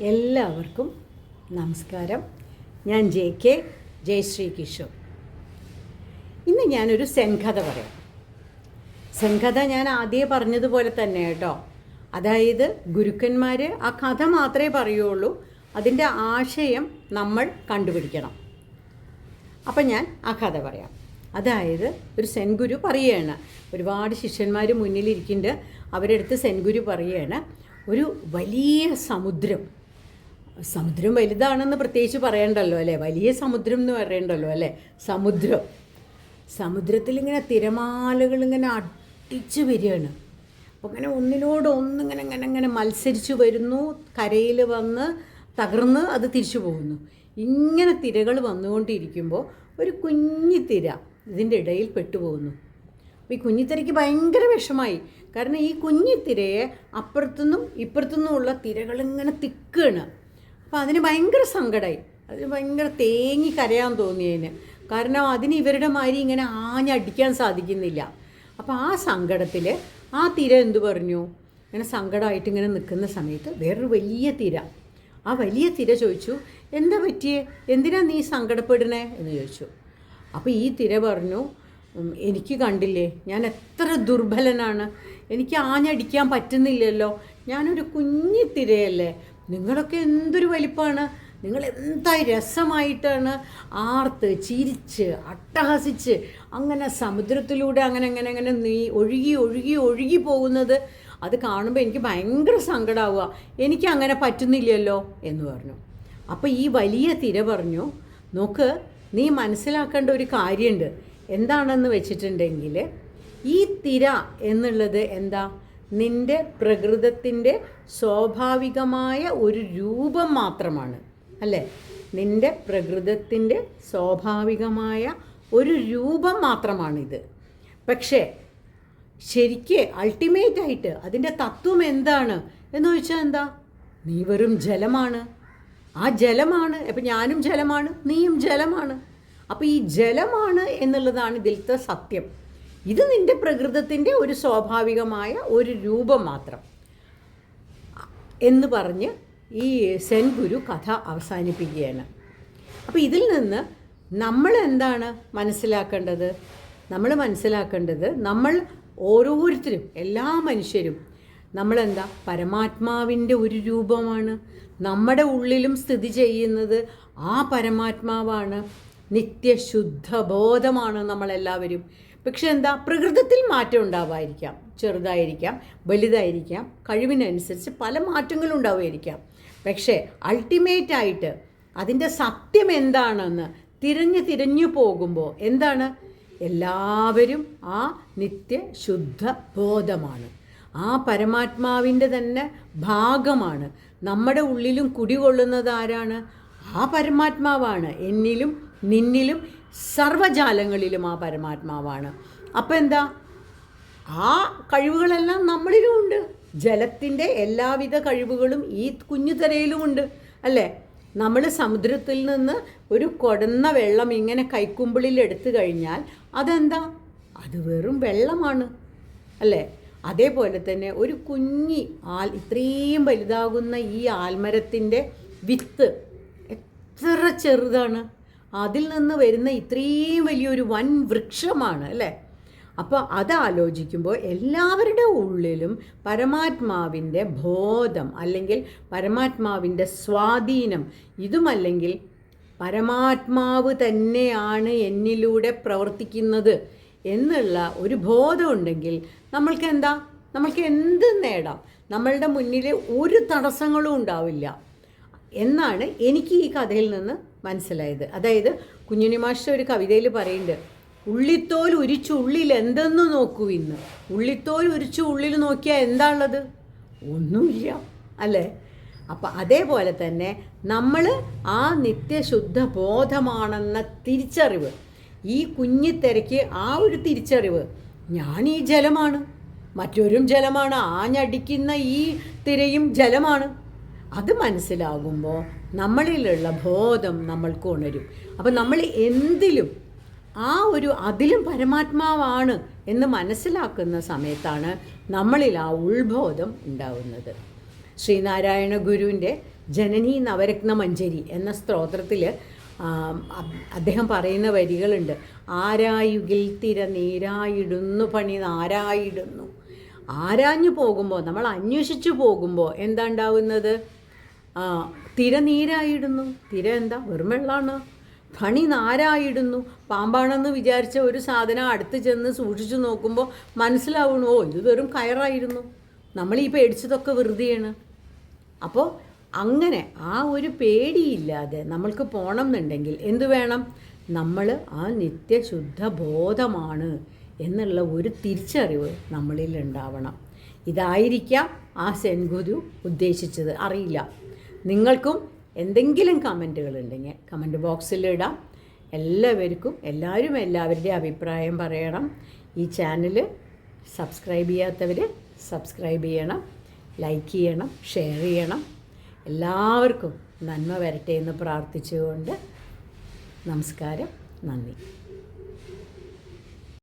എല്ലാവർക്കും നമസ്കാരം. ഞാൻ ജെ കെ ജയശ്രീ കിഷോർ. ഇന്ന് ഞാനൊരു സെൻകഥ പറയാം. സെൻകഥ ഞാൻ ആദ്യം പറഞ്ഞതുപോലെ തന്നെ കേട്ടോ. അതായത് ഗുരുക്കന്മാർ ആ കഥ മാത്രമേ പറയുള്ളൂ. അതിന്റെ ആശയം നമ്മൾ കണ്ടുപിടിക്കണം. അപ്പം ഞാൻ ആ കഥ പറയാം. അതായത് ഒരു സെൻഗുരു പറയുകയാണ്. ഒരുപാട് ശിഷ്യന്മാർ മുന്നിലിരിക്കുന്നുണ്ട് അവരെടുത്ത് സെൻഗുരു പറയുകയാണ്. ഒരു വലിയ സമുദ്രം. സമുദ്രം വലുതാണെന്ന് പ്രത്യേകിച്ച് പറയണ്ടല്ലോ അല്ലേ? വലിയ സമുദ്രം എന്ന് പറയണ്ടല്ലോ അല്ലേ? സമുദ്രം. സമുദ്രത്തിൽ ഇങ്ങനെ തിരമാലകൾ ഇങ്ങനെ അടിച്ച് വരികയാണ്. അപ്പോൾ അങ്ങനെ ഒന്നിനോട് ഒന്നിങ്ങനെ ഇങ്ങനെ ഇങ്ങനെ മത്സരിച്ച് വരുന്നു. കരയിൽ വന്ന് തകർന്ന് അത് തിരിച്ചു പോകുന്നു. ഇങ്ങനെ തിരകൾ വന്നുകൊണ്ടിരിക്കുമ്പോൾ ഒരു കുഞ്ഞി തിര ഇതിന്റെ ഇടയിൽ പെട്ടുപോകുന്നു. ഈ കുഞ്ഞിത്തിരയ്ക്ക് ഭയങ്കര വിഷമായി. കാരണം ഈ കുഞ്ഞിത്തിരയെ അപ്പുറത്തുനിന്നും ഉള്ള തിരകളിങ്ങനെ തിക്കുകയാണ് അപ്പോൾ അതിന് ഭയങ്കര സങ്കടമായി അതിന് ഭയങ്കര തേങ്ങി കരയാൻ തോന്നിയതിന് കാരണം അതിന് ഇവരുടെ മാതിരി ഇങ്ങനെ ആഞ്ഞടിക്കാൻ സാധിക്കുന്നില്ല. അപ്പോൾ ആ സങ്കടത്തിൽ ആ തിര എന്തു പറഞ്ഞു? ഇങ്ങനെ സങ്കടമായിട്ട് ഇങ്ങനെ നിൽക്കുന്ന സമയത്ത് വേറൊരു വലിയ തിര. ആ വലിയ തിര ചോദിച്ചു എന്താ പറ്റിയേ? എന്തിനാ നീ സങ്കടപ്പെടണേ എന്ന് ചോദിച്ചു. അപ്പോൾ ഈ തിര പറഞ്ഞു എനിക്ക് കണ്ടില്ലേ ഞാൻ എത്ര ദുർബലനാണ്. എനിക്ക് ആഞ്ഞടിക്കാൻ പറ്റുന്നില്ലല്ലോ. ഞാനൊരു കുഞ്ഞി തിരയല്ലേ. നിങ്ങളൊക്കെ എന്തൊരു വലിപ്പമാണ് നിങ്ങൾ എന്തായി രസമായിട്ടാണ് ആർത്ത് ചിരിച്ച് അട്ടഹസിച്ച് അങ്ങനെ സമുദ്രത്തിലൂടെ അങ്ങനെ അങ്ങനെ അങ്ങനെ നീ ഒഴുകി ഒഴുകി ഒഴുകി പോകുന്നത് അത് കാണുമ്പോൾ എനിക്ക് ഭയങ്കര സങ്കടമാവുക എനിക്ക് അങ്ങനെ പറ്റുന്നില്ലല്ലോ എന്ന് പറഞ്ഞു. അപ്പോൾ ഈ വലിയ തിര പറഞ്ഞു നോക്ക് നീ മനസ്സിലാക്കേണ്ട ഒരു കാര്യമുണ്ട് എന്താണെന്ന് വെച്ചിട്ടുണ്ടെങ്കിൽ ഈ തിര എന്നുള്ളത് എന്താ? നിന്റെ പ്രകൃതത്തിന്റെ സ്വാഭാവികമായ ഒരു രൂപം മാത്രമാണ്. അല്ലേ? നിന്റെ പ്രകൃതത്തിന്റെ സ്വാഭാവികമായ ഒരു രൂപം മാത്രമാണിത്. പക്ഷേ ശരിക്ക് അൾട്ടിമേറ്റ് ആയിട്ട് അതിന്റെ തത്വം എന്താണ്? എന്ന് ചോദിച്ചാൽ എന്താ? നീ വെറും ജലമാണ്. ആ ജലമാണ്. അപ്പം ഞാനും ജലമാണ് നീയും ജലമാണ്. അപ്പോൾ ഈ ജലമാണ് എന്നുള്ളതാണ് ഇതിലത്തെ സത്യം. ഇത് നിന്റെ പ്രകൃതത്തിന്റെ ഒരു സ്വാഭാവികമായ ഒരു രൂപം മാത്രം. എന്ന് പറഞ്ഞ് ഈ സെൻ ഗുരു കഥ അവസാനിപ്പിക്കുകയാണ്. അപ്പോൾ ഇതിൽ നിന്ന് നമ്മൾ എന്താണ് മനസ്സിലാക്കേണ്ടത്? നമ്മൾ മനസ്സിലാക്കേണ്ടത് നമ്മൾ ഓരോരുത്തരും എല്ലാ മനുഷ്യരും നമ്മളെന്താ? പരമാത്മാവിന്റെ ഒരു രൂപമാണ്. നമ്മുടെ ഉള്ളിലും സ്ഥിതി ചെയ്യുന്നത് ആ പരമാത്മാവാണ്. നിത്യശുദ്ധ ബോധമാണ് നമ്മളെല്ലാവരും. പക്ഷെ എന്താ പ്രകൃതത്തിൽ മാറ്റം ഉണ്ടാവാതിരിക്കാം. ചെറുതായിരിക്കാം വലുതായിരിക്കാം കഴിവിനനുസരിച്ച് പല മാറ്റങ്ങളും ഉണ്ടാവുമായിരിക്കാം പക്ഷേ അൾട്ടിമേറ്റ് ആയിട്ട് അതിന്റെ സത്യം എന്താണെന്ന് തിരഞ്ഞു തിരഞ്ഞു പോകുമ്പോൾ എന്താണ്? എല്ലാവരും ആ നിത്യ ശുദ്ധ ബോധമാണ്. ആ പരമാത്മാവിന്റെ തന്നെ ഭാഗമാണ്. നമ്മുടെ ഉള്ളിലും കുടികൊള്ളുന്നത് ആരാണ്? ആ പരമാത്മാവാണ്. എന്നിലും നിന്നിലും സർവജാലങ്ങളിലും ആ പരമാത്മാവാണ്. അപ്പം എന്താ? ആ കഴിവുകളെല്ലാം നമ്മളിലും ഉണ്ട് ജലത്തിന്റെ എല്ലാവിധ കഴിവുകളും ഈ കുഞ്ഞു തിരയിലുമുണ്ട് അല്ലേ? നമ്മൾ സമുദ്രത്തിൽ നിന്ന് ഒരു കൊടന്ന വെള്ളം ഇങ്ങനെ കൈക്കുമ്പിളിൽ എടുത്തു കഴിഞ്ഞാൽ അതെന്താ? അത് വെറും വെള്ളമാണ്. അല്ലേ? അതേപോലെ തന്നെ ഒരു കുഞ്ഞി ആൽ ഇത്രയും വലുതാകുന്ന ഈ ആൽമരത്തിന്റെ വിത്ത് എത്ര ചെറുതാണ്? അതിൽ നിന്ന് വരുന്ന ഇത്രയും വലിയൊരു വൻ വൃക്ഷമാണ് അല്ലേ? അപ്പോൾ അത് ആലോചിക്കുമ്പോൾ എല്ലാവരുടെ ഉള്ളിലും പരമാത്മാവിന്റെ ബോധം അല്ലെങ്കിൽ പരമാത്മാവിന്റെ സ്വാധീനം ഇതുമല്ലെങ്കിൽ പരമാത്മാവ് തന്നെയാണ് എന്നിലൂടെ പ്രവർത്തിക്കുന്നത് എന്നുള്ള ഒരു ബോധമുണ്ടെങ്കിൽ നമ്മൾക്ക് എന്താ? നമ്മൾക്ക് എന്ത് നേടാം. നമ്മളുടെ മുന്നിൽ ഒരു തടസ്സങ്ങളും ഉണ്ടാവില്ല. എന്നാണ് എനിക്ക് ഈ കഥയിൽ നിന്ന് മനസ്സിലായത്. അതായത് കുഞ്ഞുണ്ണി മാഷ ഒരു കവിതയിൽ പറയുന്നുണ്ട് ഉള്ളിത്തോൽ ഉരിച്ചു ഉള്ളിൽ എന്തെന്ന് നോക്കൂ ഇന്ന്? ഉള്ളിത്തോൽ ഉരിച്ചു ഉള്ളിൽ നോക്കിയാൽ എന്താണുള്ളത്? ഒന്നുമില്ല. അല്ലേ? അപ്പം അതേപോലെ തന്നെ നമ്മൾ ആ നിത്യശുദ്ധ ബോധമാണെന്ന തിരിച്ചറിവ് ഈ കുഞ്ഞിത്തിരക്ക് ആ ഒരു തിരിച്ചറിവ് ഞാൻ ഈ ജലമാണ്. മറ്റൊരും ജലമാണ്. ആഞ്ഞടിക്കുന്ന ഈ തിരയും ജലമാണ്. അത് മനസ്സിലാകുമ്പോൾ നമ്മളിലുള്ള ബോധം നമ്മൾക്ക് ഉണരും. അപ്പം നമ്മൾ എന്തിലും ആ ഒരു അതിലും പരമാത്മാവാണ് എന്ന് മനസ്സിലാക്കുന്ന സമയത്താണ് നമ്മളിൽ ആ ഉൾബോധം ഉണ്ടാവുന്നത്. ശ്രീനാരായണ ഗുരുവിന്റെ ജനനി നവരത്ന മഞ്ജരി എന്ന സ്ത്രോത്രത്തിൽ അദ്ദേഹം പറയുന്ന വരികളുണ്ട്. ആരായുകിൽ തിര നീരായിടുന്നു പണി നാരായിടുന്നു. ആരാഞ്ഞു പോകുമ്പോൾ നമ്മൾ അന്വേഷിച്ചു പോകുമ്പോൾ എന്താ ഉണ്ടാവുന്നത്? ആ, തിര നീരായിടുന്നു. തിര എന്താ? വെറും വെള്ളമാണ് ഫണി നാരായിടുന്നു. പാമ്പാണെന്ന് വിചാരിച്ച ഒരു സാധനം അടുത്ത് ചെന്ന് സൂക്ഷിച്ചു നോക്കുമ്പോൾ മനസ്സിലാവുന്നു ഓ ഇത് വെറും കയറായിരുന്നു. നമ്മൾ ഈ പേടിച്ചതൊക്കെ വെറുതെയാണ്. അപ്പോൾ അങ്ങനെ ആ ഒരു പേടിയില്ലാതെ നമ്മൾക്ക് പോകണം എന്നുണ്ടെങ്കിൽ എന്തു വേണം? നമ്മൾ ആ നിത്യശുദ്ധ ബോധമാണ് എന്നുള്ള ഒരു തിരിച്ചറിവ് നമ്മളിൽ ഉണ്ടാവണം ഇതായിരിക്കാം ആ സെൻഗുരു ഉദ്ദേശിച്ചത്. അറിയില്ല. നിങ്ങൾക്കും എന്തെങ്കിലും കമന്റുകൾ ഉണ്ടെങ്കിൽ കമന്റ് ബോക്സിൽ ഇടാം. എല്ലാവർക്കും എല്ലാവരും എല്ലാവരുടെയും അഭിപ്രായം പറയണം. ഈ ചാനൽ സബ്സ്ക്രൈബ് ചെയ്യാത്തവർ സബ്സ്ക്രൈബ് ചെയ്യണം ലൈക്ക് ചെയ്യണം ഷെയർ ചെയ്യണം. എല്ലാവർക്കും നന്മ വരട്ടെ എന്ന് പ്രാർത്ഥിച്ചുകൊണ്ട് നമസ്കാരം. നന്ദി.